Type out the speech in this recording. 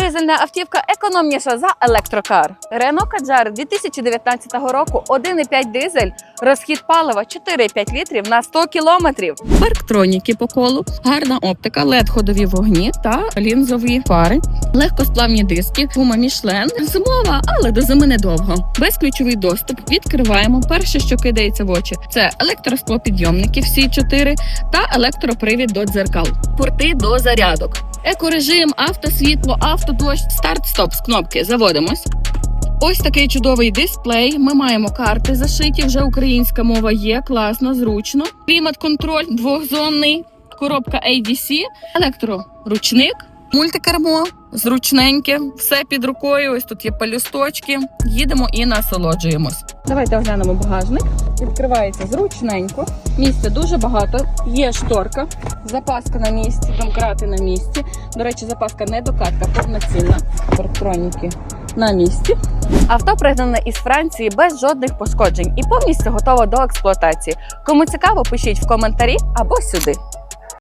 Дизельна автівка економніша за електрокар. Renault Kadjar 2019 року 1,5 дизель, розхід палива 4,5 літрів на 100 кілометрів. Парктроніки по колу, гарна оптика, led ходові вогні та лінзові фари, легкосплавні диски, гума Мішлен, зимова, але до зими недовго. Безключовий доступ. Відкриваємо. Перше, що кидається в очі, це електросклопідйомники, всі чотири, та електропривід до дзеркал. Порти до зарядок. Екорежим, автосвітло, автодощ, старт-стоп з кнопки. Заводимось. Ось такий чудовий дисплей. Ми маємо карти зашиті. Вже українська мова є. Класно, зручно. Клімат-контроль двохзонний, коробка ADC, електроручник, мультикермо, зручненьке, все під рукою. Ось тут є палюсточки. Їдемо і насолоджуємось. Давайте оглянемо багажник. Відкривається зручненько. Місця дуже багато. Є шторка, запаска на місці, домкрати на місці. До речі, запаска не докатка, повноцінна. Парктроніки на місці. Авто пригнане із Франції без жодних пошкоджень і повністю готово до експлуатації. Кому цікаво, пишіть в коментарі або сюди.